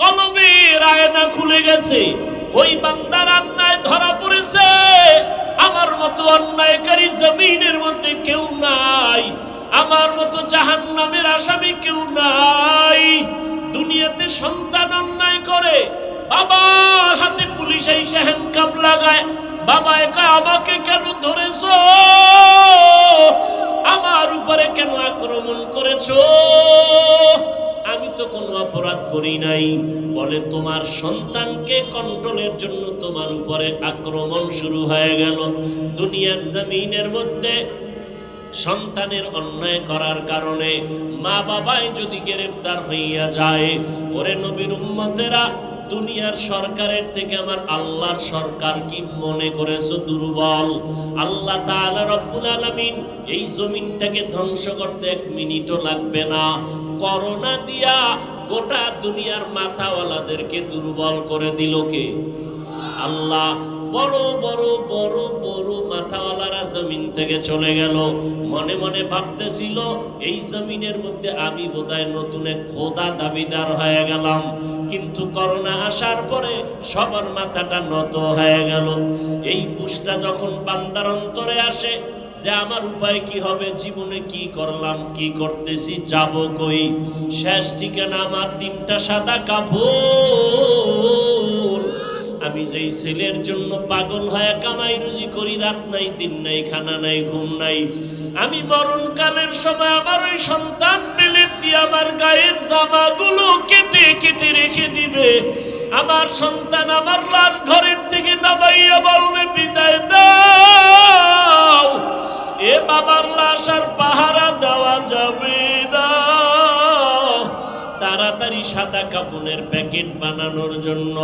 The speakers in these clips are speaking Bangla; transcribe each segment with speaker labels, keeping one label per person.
Speaker 1: কলবের আয়না খুলে গেছে। ওই বান্দার অন্যায় ধরা পড়েছে। আমার মতো অন্যায়কারী জমিনের মধ্যে কেউ নাই। আমার মতো জাহান নামের আসামি কেউ নাই। দুনিয়াতে সন্তান অন্যায় করে। বাবা হাতে পুলিশ এসে হ্যান্ডকাপ লাগায়। বাবা একা আমাকে কেন ধরেছো? আমার উপরে কেন আক্রমণ করেছ? আমি তো কোনো অপরাধ করি নাই। বলে তোমার সন্তানকে কন্ট্রোলের জন্য তোমার উপরে আক্রমণ শুরু হয়ে গেল। দুনিয়ার জমিনের মধ্যে সন্তানের অন্যায় করার কারণে মা বাবাই যদি গ্রেফতার হইয়া যায়, ওরে নবীর উম্মতেরা, দুনিয়ার সরকারের থেকে আমার আল্লাহর সরকার কি মনে করেছ দুর্বল? আল্লাহ তাআলা রব্বুল আলামিন এই জমিনটাকে ধ্বংস করতে এক মিনিটও লাগবে না। করোনা দিয়া গোটা দুনিয়ার মাথাওয়ালাদেরকে দুর্বল করে দিল কে? আল্লাহ, বড় বড় বড় বড় মাথাওয়ালারা জমিন থেকে চলে গেল। মনে মনে ভাবতেছিল, এই জমিনের মধ্যে আমি বোধহয় নতুন এক খোদা দাবিদার হয়ে গেলাম। কিন্তু করোনা আসার পরে সবার মাথাটা নত হয়ে গেল। এই পুষ্টা যখন বান্দার অন্তরে আসে যে আমার উপায় কি হবে? জীবনে কি করলাম? কি করতেছি? যাব কই? শেষ ঠিকানা আমার তিনটা সাদা কাপড়। আমি যেই ছেলের জন্য পাগল হয়ে কামাই রুজি করি, রাত নাই, দিন নাই, খানা নাই, ঘুম নাই। আমি মরণকালের সময় আমার ওই সন্তান পেলে দিয়ে আমার গায়ের জামাগুলো কেটে কেটে রেখে দিবে। আমার সন্তান আমার লাশ ঘরের থেকে নামাইয়া বলবে, বিদায় দাও। এ বাবার লাশ আর পাহারা দেওয়া যাবে না। তাড়াতাড়ি সাদা কাপনের প্যাকেট বানানোর জন্য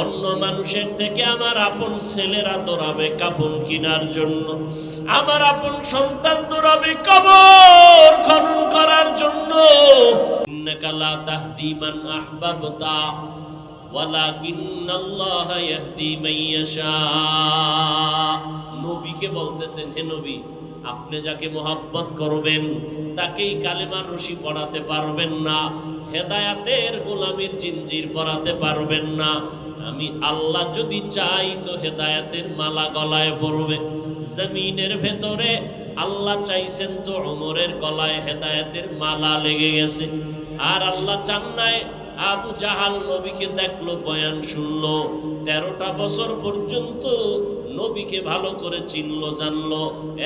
Speaker 1: অন্য মানুষের থেকে আমার আপন ছেলেরা দৌড়াবে কাপন কেনার জন্য। আমার আপন সন্তান দৌড়াবে কবর খনন করার জন্য। ইন্নাকা লা তাহদি মান আহবাবতা নবীকে বলতেছেন, হে নবী, আপনি যাকে মোহাব্বত করবেন, তাকেই কালেমার রশি পড়াতে পারবেন না, হেদায়াতের গোলামির জিঞ্জির পরাতে পারবেন না। আমি আল্লাহ যদি চাই তো হেদায়াতের মালা গলায় পড়বে জমিনের ভেতরে আল্লাহ চাইছেন তো ওমরের গলায় হেদায়াতের মালা লেগে গেছে। আর আল্লাহ চান নাই আবু জাহাল নবীকে দেখল, বয়ান শুনলো। তেরোটা বছর পর্যন্ত নবীকে ভালো করে চিনলো, জানলো।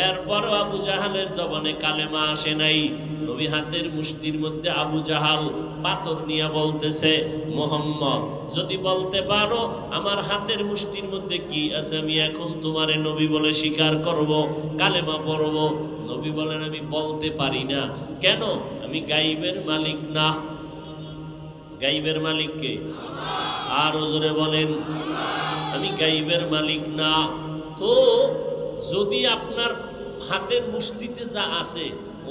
Speaker 1: এরপরও আবু জাহালের জবানে কালেমা আসে নাই। নবী হাতের মুষ্টির মধ্যে আবু জাহাল পাথর নিয়ে বলতেছে, মোহাম্মদ, যদি বলতে পারো আমার হাতের মুষ্টির মধ্যে কি আছে, আমি এখন তোমারে নবী বলে স্বীকার করব, কালেমা পড়ব। নবী বলেন, আমি বলতে পারি না। কেন? আমি গাইবের মালিক না। গাইবের মালিককে আর ওজরে বলেন আমি গাইবের মালিক না। তো যদি আপনার হাতের মুষ্টিতে যা আছে,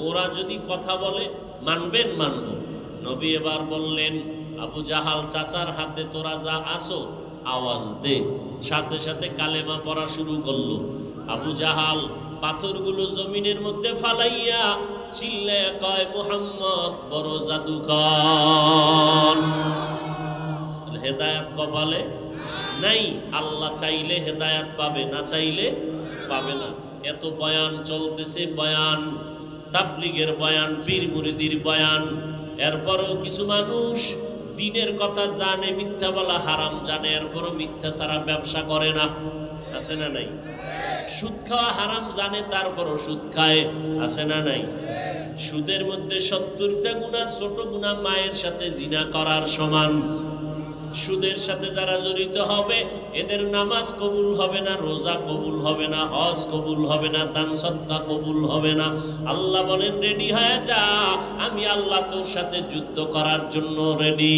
Speaker 1: ওরা যদি কথা বলে, মানবেন মানব। নবী এবার বললেন, আবু জাহাল চাচার হাতে তোরা যা আসো, আওয়াজ দে। সাথে সাথে কালেমা পড়া শুরু করল। আবু জাহাল পাথরগুলো জমিনের মধ্যে ফালাইয়া চিল্লে কয়, মোহাম্মদ বড় জাদুকর। হেদায়াত কপালে নাই, আল্লাহ চাইলে হেদায়াত পাবে, না চাইলে পাবে না। এত বয়ান চলতেছে, বয়ান, তাবলিগের বয়ান, পীর মুরিদির বয়ান। এরপরও কিছু মানুষ দিনের কথা জানে, মিথ্যা বলা হারাম জানে, এরপরও মিথ্যা ছাড়া ব্যবসা করে না। আছে না নাই? সুদ খাওয়া হারাম জানে, তারপরও সুদ খায়। আছে না নাই? সুদের মধ্যে সত্তরটা গুণা, ছোট গুণা মায়ের সাথে জিনা করার সমান। সুদের সাথে যারা জড়িত হবে, এদের নামাজ কবুল হবে না, রোজা কবুল হবে না, হজ কবুল হবে না, দান সত্তা কবুল হবে না। আল্লাহ বলেন, রেডি হয়ে যা, আমি আল্লাহ তোর সাথে যুদ্ধ করার জন্য রেডি।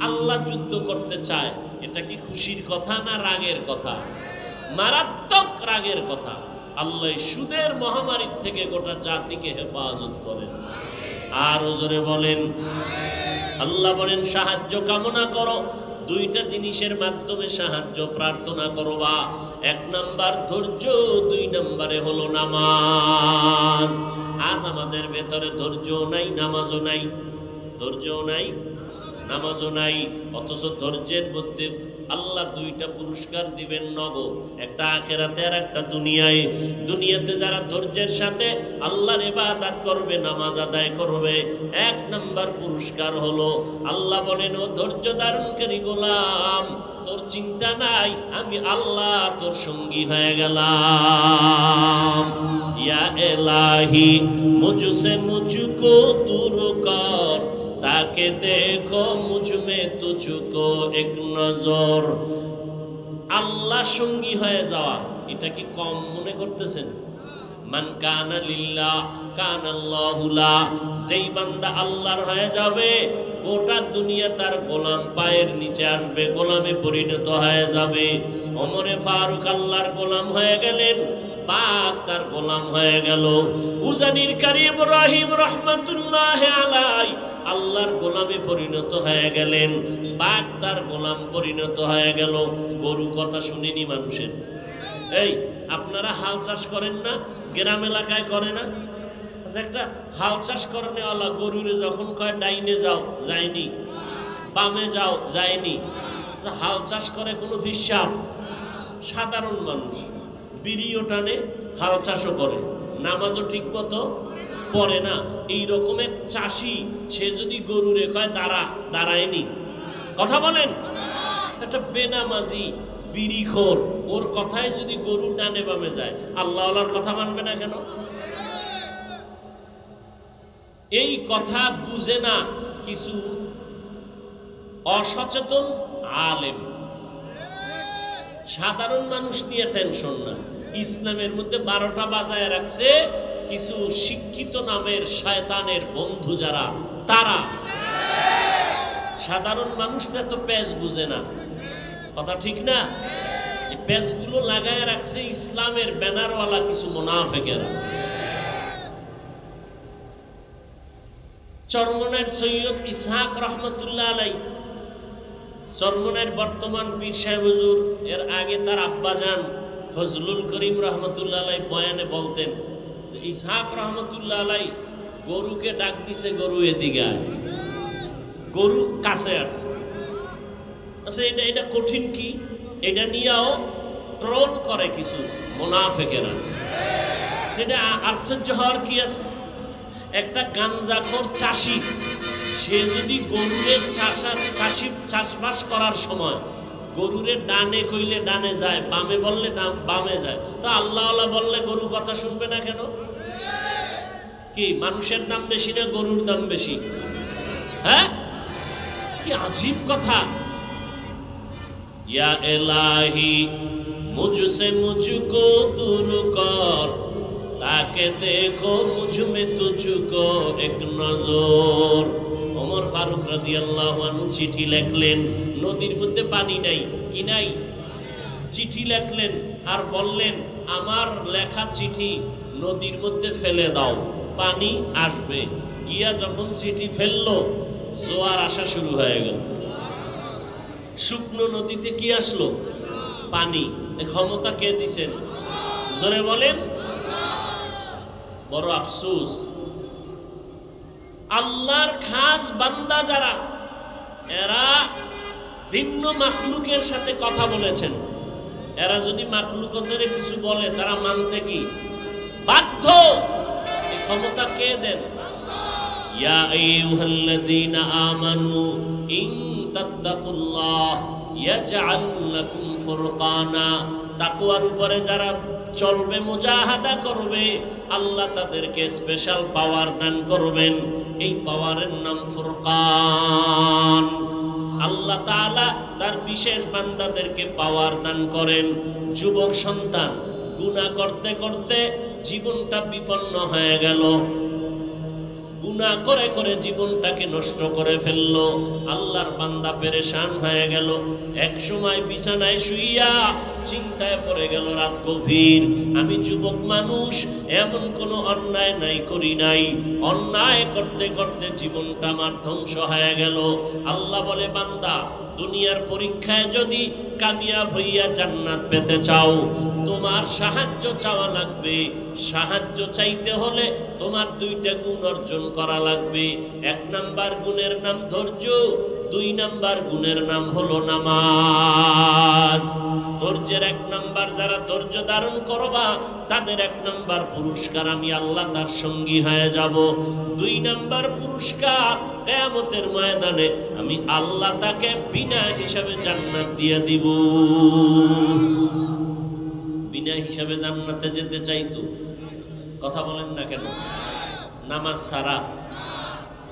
Speaker 1: আল্লাহ যুদ্ধ করতে চায়, এটা কি খুশির কথা না রাগের কথা? মারাত্মক রাগের কথা। আল্লাহ সুদের মহামারীর থেকে গোটা জাতিকে হেফাজত করেন। আর ওজরে বলেন। আল্লাহ বলেন, সাহায্য কামনা করো। দুইটা জিনিসের মাধ্যমে সাহায্য প্রার্থনা করো বা। এক নাম্বার ধৈর্য, দুই নাম্বারে হলো নামাজ। আজ আমাদের ভেতরে ধৈর্য নাই, নামাজও নাই। ধৈর্য নাই, নামাজও নাই। অথচ ধৈর্যের মধ্যে আল্লাহ দুইটা পুরস্কার দিবেন নগদ, একটা আখেরাতে আর একটা দুনিয়ায়। দুনিয়াতে যারা ধৈর্যের সাথে আল্লাহর ইবাদত করবে, নামাজ আদায় করবে, এক নাম্বার পুরস্কার হলো, আল্লাহ বলেন, ও ধৈর্য ধারণকারী গোলাম, তোর চিন্তা নাই, আমি আল্লাহ তোর সঙ্গী হয়ে গেলাম। ইয়া এলাহি, মুঝসে মুঝকো দূর কর তাকে দেখো মুঝমে তুঝকো এক নজর আল্লাহ সঙ্গী হয়ে যাওয়া, এটা কি কম মনে করতেছেন? মান কানা লিল্লাহ কান আল্লাহুলা যেই বান্দা আল্লাহর হয়ে যাবে, গোটা দুনিয়া তার গোলাম পায়ের নিচে আসবে, গোলামে পরিণত হয়ে যাবে। ওমরে ফারুক আল্লাহর গোলাম হয়ে গেলেন বাঘ তার গোলাম হয়ে গেল। উজানির কারিম রহিম রহমতুল্লাহ আলাই আল্লাহর গোলামে পরিণত হয়ে গেলেন, বাঘ তার গোলাম পরিণত হয়ে গেল। গরু কথা শুনিনি মানুষের। এই, আপনারা হাল চাষ করেন না? গ্রাম এলাকায় করে না? আচ্ছা একটা হাল চাষ করেন আল্লাহ গরুরে যখন কয়, ডাইনে যাও, যায়নি। বামে যাও, যায়নি। আচ্ছা হাল চাষ করে কোনো হিসাব সাধারণ মানুষ। বিড়িও টানে, হাল চাষও করে। নামাজও ঠিক মতো পড়ে না। এই রকম এক চাষি, সে যদি গরুরে কয়, দাঁড়া, দাঁড়ায়নি। কথা বলেন? একটা বেনামাজি, বিড়িখোর, ওর কথায় যদি গরুর ডানে বামে যায় আল্লাহ কথা মানবে না কেন? এই কথা বুঝে না কিছু অসচেতন আলেম। সাধারণ মানুষ নিয়ে টেনশন না। ইসলামের মধ্যে বারোটা বাজায় রাখছে কিছু শিক্ষিত নামের শয়তানের বন্ধু যারা, তারা। সাধারণ মানুষটা তো প্যাচ বুঝে না। কথা ঠিক না? প্যাচগুলো লাগায় রাখছে ইসলামের ব্যানারওয়ালা কিছু মোনাফেকেরা। চরমনের সৈয়দ ইসহাক রহমতুল্লাহ আলাই চরমনের বর্তমান পীর সাহেব হুজুর, এর আগে তার আব্বাজান ফজলুল করিম রহমতুল্লাহ আলাই বয়ানে বলতেন ইসহাক রহমতুল্লাহ আলাই গরুকে ডাক দিছে, গরু এদিকে গরু কাছে আসছে। আচ্ছা এটা এটা কঠিন কি? এটা নিয়েও ট্রোল করে কিছু মোনাফেকেরা। সেটা আশ্চর্য হওয়ার কি আছে? একটা গাঞ্জাখোর চাষি, সে যদি গরুরের চাষার চাষি চাষবাস করার সময় গরুরে ডানে কইলে ডানে যায়, বামে বললে বামে যায়। তো আল্লাহ বললে গরু কথা শুনবে না কেন? কি, মানুষের দাম বেশি না গরুর দাম বেশি? হ্যাঁ? কি আজীব কথা। ইয়া এলাহি মুঝসে মুঝকো দূর কর, তাকে দেখো মুঝমে তুঝকো এক নজর। ওমর ফারুক রাদিয়াল্লাহু আনহু চিঠি লিখলেন নদীর মধ্যে পানি নাই, কি নাই? চিঠি লেখলেন আর বললেন, আমার লেখা চিঠি নদীর মধ্যে ফেলে দাও, পানি আসবে। গিয়া যখন চিঠি ফেলল, জোয়ার আসা শুরু হয়ে গেল। শুকনো নদীতে কি আসলো? পানি। ক্ষমতা কে দিছেন? জোরে বলেন। বড় আফসুস। আল্লাহর খাস বান্দা যারা, এরা ভিন্ন মাকলুকের সাথে কথা বলেছেন। এরা যদি মাকলুকদের কিছু বলে, তারা মানতে কি? বাধ্য! এই ক্ষমতা কে দেন? ইয়া আইয়ুহাল্লাযীনা আমানু ইন তাত্তাকুল্লাহ ইয়াজআল লাকুম ফুরকানা। তাকওয়ার উপরে যারা চলবে, মুজাহাদা করবে, আল্লাহ তাদেরকে স্পেশাল পাওয়ার দান করবেন। এই পাওয়ারের নাম ফুরকান। আল্লাহ তালা তার বিশেষ বান্দাদেরকে পাওয়ার দান করেন। যুবক সন্তান গুণা করতে করতে জীবনটা বিপন্ন হয়ে গেল। গুণা করে করে জীবনটাকে নষ্ট করে ফেলল। আল্লাহর বান্দা পেরেশান হয়ে গেল। এক সময় বিছানায় শুইয়া চিন্তায় পড়ে গেল রাত গভীর। আমি যুবক মানুষ, এমন কোনো অন্যায় নাই করি নাই। অন্যায় করতে করতে জীবনটা আমার ধ্বংস হয়ে গেল। আল্লাহ বলে, বান্দা দুনিয়ার পরীক্ষায় যদি কামিয়াব হইয়া জান্নাত পেতে চাও, তোমার সাহায্য চাওয়া লাগবে। সাহায্য চাইতে হলে তোমার দুইটা গুণ অর্জন করা লাগবে। এক নাম্বার গুণের নাম ধৈর্য, দুই নাম্বার গুণের নাম হলো নামাজ। ধৈর্যের এক নাম্বার যারা ধৈর্য ধারণ করবা, তাদের এক নাম্বার পুরস্কার আমি আল্লাহ তার সঙ্গী হয়ে যাব। দুই নাম্বার পুরস্কার কেয়ামতের ময়দানে আমি আল্লাহ তাকে বিনা হিসাবে জান্নাত দিয়ে দিব। বিনা হিসাবে জান্নাতে যেতে চাইতো কথা বলেন না কেন? নামাজ সারা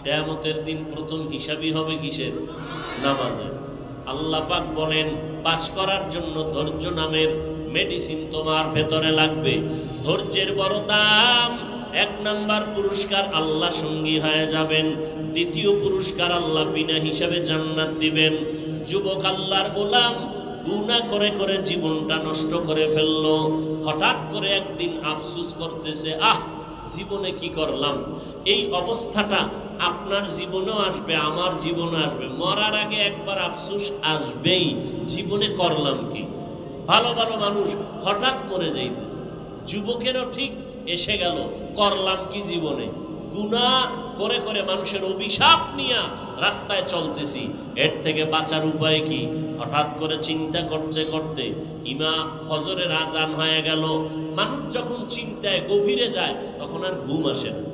Speaker 1: কেয়ামতের দিন প্রথম হিসাবই হবে কিসের? নামাজের। আল্লাহ পাক বলেন পাশ করার জন্য ধৈর্য নামের মেডিসিন তোমার ভেতরে লাগবে। ধৈর্যের বড় দাম, এক নাম্বার পুরস্কার আল্লাহ সঙ্গী হয়ে যাবেন। দ্বিতীয় পুরস্কার আল্লাহ বিনা হিসাবে জান্নাত দিবেন। যুবক আল্লাহর গোলাম গুণা করে করে জীবনটা নষ্ট করে ফেলল। হঠাৎ করে একদিন আফসুস করতেছে, আহ, জীবনে কি করলাম? এই অবস্থাটা আপনার জীবনেও আসবে, আমার জীবনে আসবে। মরার আগে একবার আফসুস আসবেই, জীবনে করলাম কি? ভালো ভালো মানুষ হঠাৎ মরে যাইতেছে। যুবকেরও ঠিক এসে গেল, করলাম কি জীবনে? গুণা করে করে মানুষের অভিশাপ নিয়ে রাস্তায় চলতেছি। এর থেকে বাঁচার উপায় কি? হঠাৎ করে চিন্তা করতে করতে ইমা হজরের আজান হয়ে গেল। মানুষ যখন চিন্তায় গভীরে যায়, তখন আর ঘুম আসে না।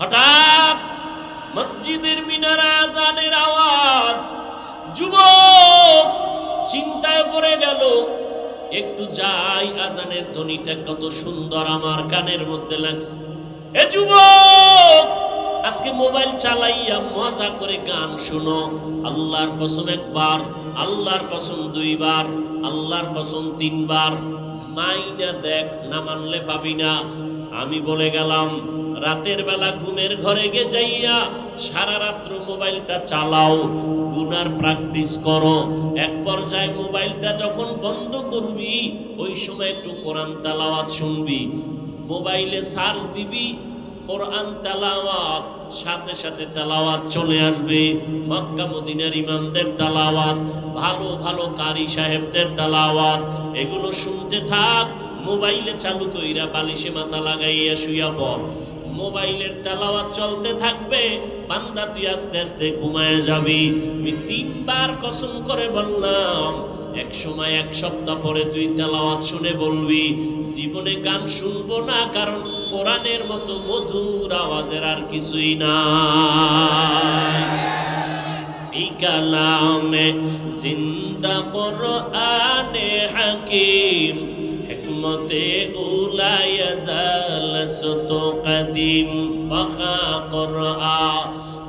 Speaker 1: হঠাৎ মসজিদের মিনার আজানের আওয়াজ, যুবক চিন্তায় পড়ে গেল, একটু যাই, আজানের ধ্বনিটা কত সুন্দর আমার কানের মধ্যে লাগছে। এ যুবক, আজকে মোবাইল চালাইয়া মজা করে গান শুনো। আল্লাহর কসম একবার, আল্লাহর কসম দুইবার, আল্লাহর কসম তিনবার। মাইনা দেখ, না মানলে পাবি না। আমি বলে গেলাম রাতের বেলা ঘুমের ঘরে গে যাইয়া সারা রাত্র মোবাইলটা চালাও, গুনার প্র্যাকটিস করো। এক পর্যায়ে মোবাইলটা যখন বন্ধ করবি, ওই সময় একটু কোরআন তালাওয়াত শুনবি। মোবাইলে সার্চ দিবি, কোরআন তালাওয়াত, সাথে সাথে তালাওয়াত চলে আসবে। মক্কা মদিনার ইমামদের তালাওয়াত, ভালো ভালো কারি সাহেবদের তালাওয়াত, এগুলো শুনতে থাক, মোবাইলে চালু কইরা বালিশে মাথা লাগাইয়া শুইয়া পড়। মোবাইলের তেলাওয়াত চলতে থাকবে, বান্দা তুই আস্তে আস্তে ঘুমায় যাবি। আমি তিনবার কসম করে বললাম, এক সময় এক সপ্তাহ পরে তুই তেলাওয়াত শুনে বলবি, জীবনে গান শুনব না, কারণ কোরআনের মতো মধুর আওয়াজের আর কিছুই না এই কালামে জিন্দা কোরআনে হাকিম জালসত কদিম বখা কোরআ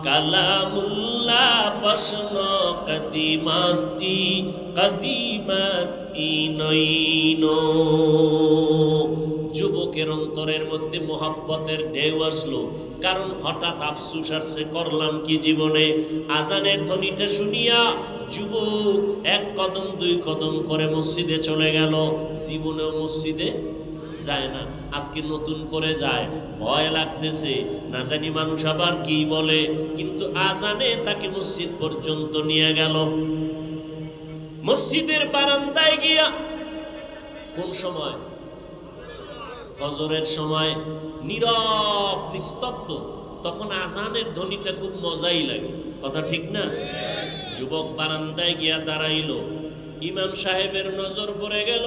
Speaker 1: কালামুল্লাহ প্রশ্ন কদিমাস্তি কদিমাস্তি নইনো যুবকের অন্তরের মধ্যে মোহাব্বতের ঢেউ আসলো। কারণ হঠাৎ আফসুস আসছে, করলাম কি জীবনে? আজানের ধ্বনিটা শুনিয়া যুবক এক কদম, দুই কদম করে মসজিদে চলে গেল। জীবনেও মসজিদে যায় না, আজকে নতুন করে যায়। ভয় লাগতেছে, না জানি মানুষ আবার কি বলে। কিন্তু আজানে তাকে মসজিদ পর্যন্ত নিয়ে গেল। মসজিদের বারান্দায় গিয়া কোন সময় ফজরের সময় নীরব, নিস্তব্ধ, তখন আজানের ধ্বনিটা খুব মজাই লাগে। কথা ঠিক না? যুবক বারান্দায় গিয়া দাঁড়াইলো। ইমাম সাহেবের নজর পড়ে গেল।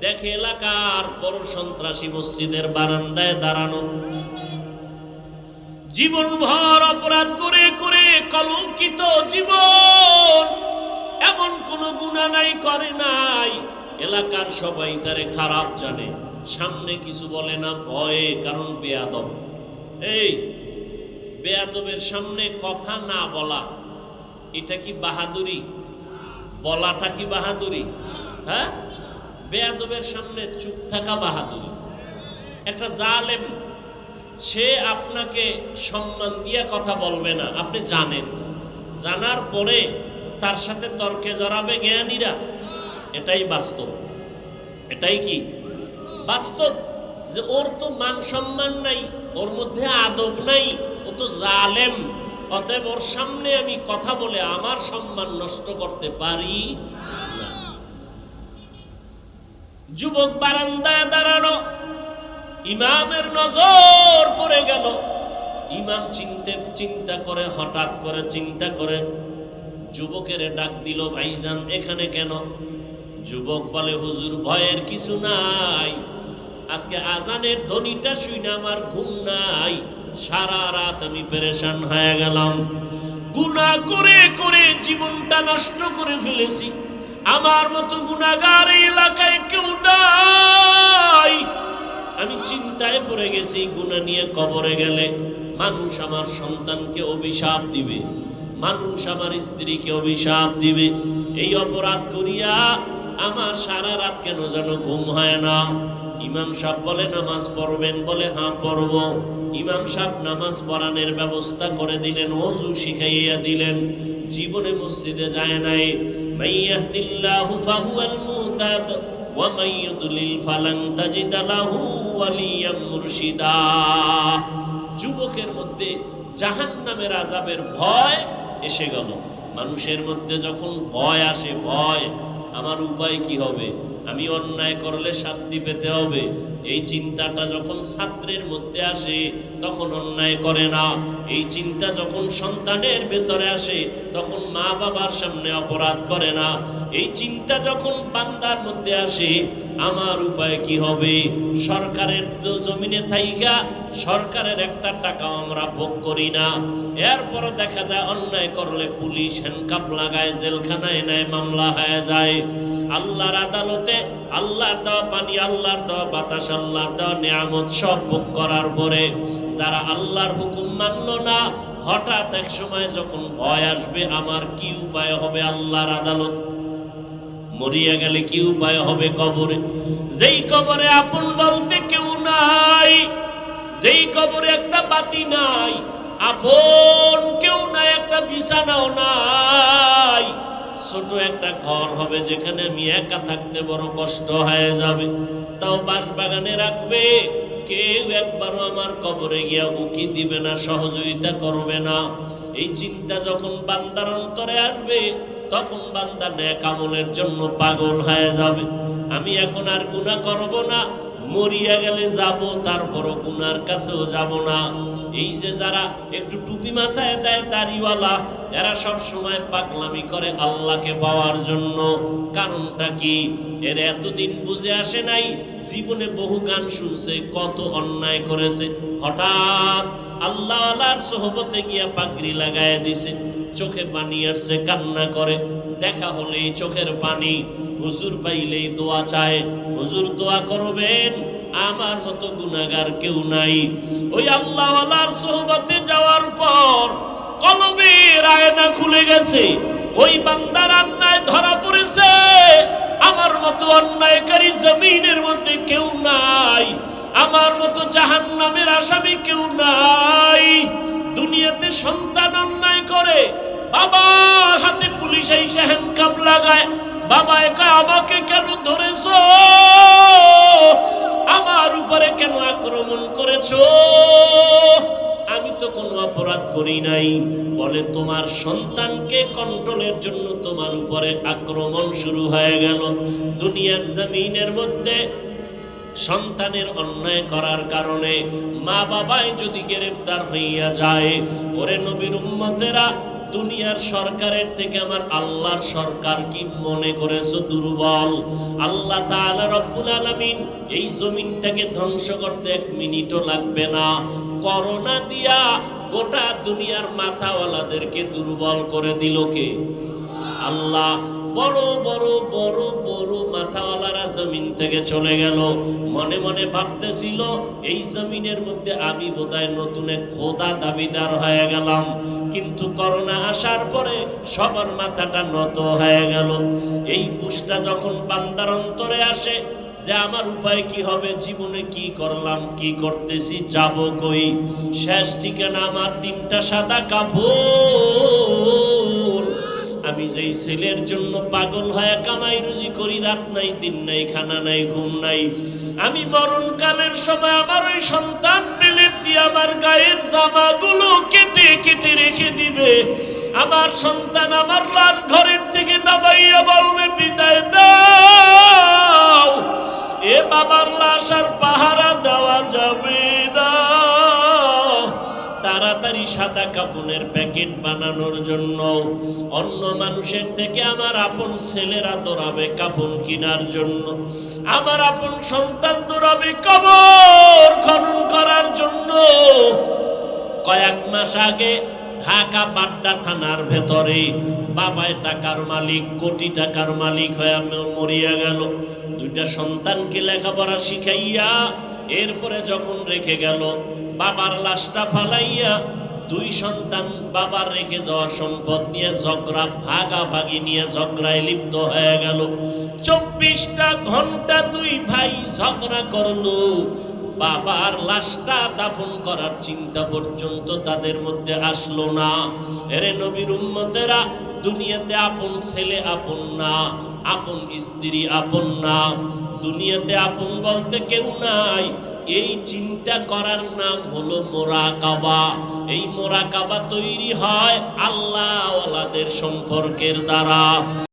Speaker 1: দেখে এলাকার বড় সন্ত্রাসী মসজিদের বারান্দায় দাঁড়ানো। জীবন ভর অপরাধ করে করে কলঙ্কিত জীবন। এমন কোন গুণা নাই, করে নাই। এলাকার সবাই তারে খারাপ জানে। সামনে কিছু বলে না, ভয়ে, কারণ বেয়াদব। এই, বেয়াদবের সামনে কথা না বলা, এটা কি বাহাদুরি? বলাটা কি বাহাদুরি? হ্যাঁ? বেয়াদবের সামনে চুপ থাকা বাহাদুরি। একটা জালেম, সে আপনাকে সম্মান দিয়ে কথা বলবে না, আপনি জানেন। জানার পরে তার সাথে তর্কে জড়াবে জ্ঞানীরা। এটাই বাস্তব। এটাই কি? বাস্তব যে ওর তো মান সম্মান নাই, ওর মধ্যে আদব নাই, ও তো জালেম। অতএব ওর সামনে আমি কথা বলে আমার সম্মান নষ্ট করতে পারি যুবক বারান্দায় দাঁড়ানো, ইমামের নজর পড়ে গেল। ইমাম চিনতে, চিন্তা করে, হঠাৎ করে চিন্তা করে, যুবকের ডাক দিল, ভাইজান, এখানে কেন? যুবক বলে, হুজুর, ভয়ের কিছু নাই। আজকে আজানের ধ্বনিটা শুনে আমার ঘুম নাই। সারা রাত আমি পেরেশান হয়ে গেলাম। গুনাহ করে করে জীবনটা নষ্ট করে ফেলেছি। আমার মতো এই এলাকায় কেউ নাই। আমি চিন্তায় পড়ে গেছি, গুণা নিয়ে কবরে গেলে মানুষ আমার সন্তানকে অভিশাপ দিবে। মানুষ আমার স্ত্রীকে অভিশাপ দিবে। এই অপরাধ করিয়া আমার সারা রাত কেন যেন ঘুম হয় না? ইমাম সাহেব বলে, নামাজ পড়বেন বলে হ্যাঁ পড়ব। ইমাম সাহেব নামাজ পড়ানোর ব্যবস্থা করে দিলেন ওযু শিখাইয়া দিলেন। জীবনে মসজিদে যায় নাই। মাইয়াহদিল্লাহু ফাহুয়াল মুহতাদ ওয়া ইউদলিল ফালান তাজিদ লাহু ওয়ালিয়াম মুরশিদা। যুবকের মধ্যে জাহান্নামের আযাবের ভয় এসে গেল। মানুষের মধ্যে যখন ভয় আসে, ভয়, আমার উপায় কি হবে? আমি অন্যায় করলে শাস্তি পেতে হবে। এই চিন্তাটা যখন ছাত্রের মধ্যে আসে, তখন অন্যায় করে না। এই চিন্তা যখন সন্তানের ভেতরে আসে, তখন মা বাবার সামনে অপরাধ করে না। এই চিন্তা যখন পান্দার মধ্যে আসে আমার উপায় কি হবে? সরকারের তো জমিনে থাইকা, সরকারের একটা টাকা আমরা ভোগ করি না। এরপর দেখা যায় অন্যায় করলে পুলিশ হ্যান্ডকাপ লাগায়, জেলখানায় নেয় মামলা হয়ে যায়। আল্লাহর আদালতে আল্লাহর দেওয়া পানি, আল্লাহর দেওয়া বাতাস, আল্লাহর দেওয়া নিয়ামত সব ভোগ করার পরে যারা আল্লাহর হুকুম মানলো না, হঠাৎ এক সময় যখন ভয় আসবে, আমার কি উপায় হবে আল্লাহর আদালত? মরিয়া গেলে কি উপায় হবে কবরে? যেই কবরে আপন বলতে কেউ নাই, যেই কবরে একটা বাতি নাই, আপন কেউ নাই, একটা বিছানাও নাই। ছোট একটা ঘর হবে যেখানে আমি একা থাকতে বড় কষ্ট হয়ে যাবে। তাও বাঁশ বাগানে রাখবে, কেউ একবারও আমার কবরে গিয়া উকি দিবে না, সহযোগিতা করবে না। এই চিন্তা যখন বান্দার অন্তরে আসবে তখন বান্দা ন্যাক আমলের জন্য পাগল হয়ে যাবে। আমি এখন আর গুনাহ করব না, মরিয়া গেলে যাব, তারপরও গুনার কাছেও যাব না। এই যে যারা একটু টুপি মাথায় দেয় দাড়িওয়ালা, এরা সব সময় পাগলামি করে আল্লাহকে পাওয়ার জন্য। কারণটা কি? এর এতদিন বুঝে আসে নাই, জীবনে বহু গান শুনছে, কত অন্যায় করেছে। হঠাৎ আল্লাহ আল্লাহর সোহবতে গিয়া পাগড়ি লাগায় দিছে। চোখে পানি আসছে কান্না করে। দেখা হলেই চোখের পানি, হুজুর পাইলেই দোয়া চায়। হুজুর দোয়া করবেন, আমার মতো গুনাগার কেউ নাই। ওই আল্লাহ সোহবতে যাওয়ার পর কলবের আয়না খুলে গেছে। ওই বান্দার অন্যায় ধরা পড়েছে। আমার মতো অন্যায়কারী জমিনের মধ্যে কেউ নাই। আমার মতো জাহান নামের আসামি কেউ নাই। দুনিয়াতে সন্তান অন্যায় করে বাবা হাতে পুলিশ এসে হ্যান্ডকাপ লাগায়। বাবা একা, আমাকে কেন ধরেছো? আমার উপরে কেন আক্রমণ করেছ? আমি তো কোনো অপরাধ করি নাই। বলে, তোমার সন্তানকে কন্ট্রোলের জন্য তোমার উপরে আক্রমণ শুরু হয়ে গেল। দুনিয়ার জমিনের মধ্যে সন্তানের অন্যায় করার কারণে মা বাবাই যদি গ্রেফতার হইয়া যায়, ওরে নবীর উম্মতেরা, দুনিয়ার সরকারের থেকে আমার আল্লাহর সরকার কি মনে করেছ দুর্বল? আল্লাহ তাআলা রব্বুল আলামিন এই জমিনটাকে ধ্বংস করতে এক মিনিটও লাগবে না। করোনা দিয়া গোটা দুনিয়ার মাথাওয়ালাদেরকে দুর্বল করে দিল কে? আল্লাহ বড় বড় বড় বড় মাথাওয়ালারা জমিন থেকে চলে গেল। মনে মনে ভাবতেছিল, এই জমিনের মধ্যে আমি বোধহয় নতুন এক খোদা দাবিদার হয়ে গেলাম। কিন্তু করোনা আসার পরে সবার মাথাটা নত হয়ে গেল। এই পুষ্টা যখন পান্দার অন্তরে আসে, যে আমার উপায় কি হবে, জীবনে কি করলাম, কি করতেছি, যাব কই? শেষ ঠিকানা আমার তিনটা সাদা কাপড়। আমি যেই ছেলের জন্য পাগল হয়ে কামাই রুজি করি, রাত নাই, দিন নাই, খানা নাই, ঘুম নাই, আমি মরণকালের সময় আমার ওই সন্তান পেলে দিয়ে আমার গায়ের জামাগুলো কেটে কেটে রেখে দিবে। আমার সন্তান আমার লাশ ঘরের থেকে নামাইয়া বলবে, বিদায় দাও। এ বাবার লাশ আর পাহারা সাদা কাপনের প্যাকেট বানানোর জন্য অন্য মানুষের থেকে আমার আপন ছেলেরা দৌড়াবে কাপন কেনার জন্য। আমার আপন সন্তান দৌড়াবে কবর খনন করার জন্য। কয়েক মাস আগে ঢাকা বাড্ডা থানার ভেতরে বাবায় টাকার মালিক, কোটি টাকার মালিক হয়ে মরিয়া গেল। দুইটা সন্তানকে লেখাপড়া শিখাইয়া এরপরে যখন রেখে গেল, বাবার লাশটা ফালাইয়া দুই সন্তান বাবার রেখে যাওয়া সম্পদ নিয়ে ঝগড়া, ভাগাভাগি নিয়ে ঝগড়ায় লিপ্ত হয়ে গেল। চব্বিশটা ঘণ্টা দুই ভাই ঝগড়া করল। বাবার লাশটা দাফন করার চিন্তা পর্যন্ত তাদের মধ্যে আসলো না। এরে নবীর উম্মতেরা, দুনিয়াতে আপন ছেলে আপন না, আপন স্ত্রী আপন না। দুনিয়াতে আপন বলতে কেউ নাই। এই চিন্তা করার নাম হলো মোরাকাবা। এই মোরাকাবা তৈরি হয় আল্লাহ সম্পর্কের দ্বারা।